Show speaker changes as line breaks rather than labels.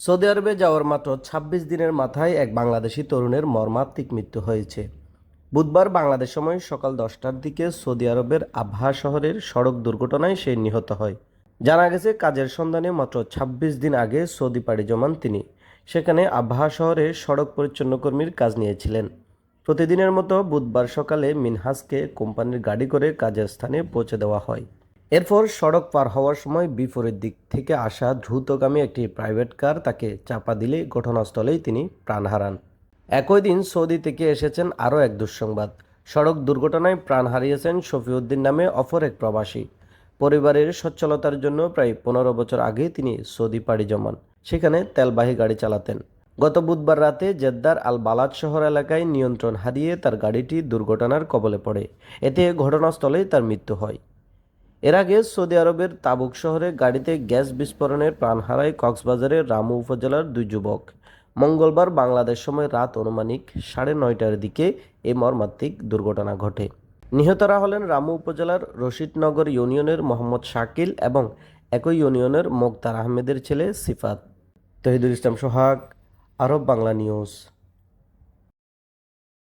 Saudi আরবে যাওয়ার মাত্র ২৬ দিনের মাথায় এক বাংলাদেশি তরুণের মর্মান্তিক মৃত্যু হয়েছে। বুধবার বাংলাদেশ সময় সকাল দশটার দিকে সৌদি আরবের আবহা শহরের সড়ক দুর্ঘটনায় সে নিহত হয়। জানা গেছে, কাজের সন্ধানে মাত্র ২৬ দিন আগে সৌদি পাড়ি জমান তিনি। সেখানে আবহা শহরে সড়ক পরিচ্ছন্ন কর্মীর কাজ নিয়েছিলেন। প্রতিদিনের মতো বুধবার সকালে মিনহাসকে কোম্পানির গাড়ি করে কাজের স্থানে পৌঁছে দেওয়া হয়। এরপর সড়ক পার হওয়ার সময় বিপরীত দিক থেকে আসা দ্রুতগামী একটি প্রাইভেট কার তাকে চাপা দিলে ঘটনাস্থলেই তিনি প্রাণ হারান। একই দিন সৌদি থেকে এসেছেন আরও এক দুঃসংবাদ। সড়ক দুর্ঘটনায় প্রাণ হারিয়েছেন শফিউদ্দিন নামে অপর এক প্রবাসী। পরিবারের সচ্ছলতার জন্য প্রায় পনেরো বছর আগে তিনি সৌদি পাড়ি জমান। সেখানে তেলবাহী গাড়ি চালাতেন। গত বুধবার রাতে জেদ্দার আল বালাদ শহর এলাকায় নিয়ন্ত্রণ হারিয়ে তার গাড়িটি দুর্ঘটনার কবলে পড়ে। এতে ঘটনাস্থলেই তার মৃত্যু হয়। এর আগে সৌদি আরবের তাবুক শহরে গাড়িতে গ্যাস বিস্ফোরণের প্রাণ হারায় কক্সবাজারের রামু উপজেলার দুই যুবক। মঙ্গলবার বাংলাদেশ সময় রাত অনুমানিক সাড়ে নয়টার দিকে এই মর্মান্তিক দুর্ঘটনা ঘটে। নিহতরা হলেন রামু উপজেলার রশিদনগর ইউনিয়নের মোহাম্মদ শাকিল এবং একই ইউনিয়নের মোক্তার আহমেদের ছেলে সিফাত। তহিদুল ইসলাম সোহাগ, আরব বাংলা নিউজ।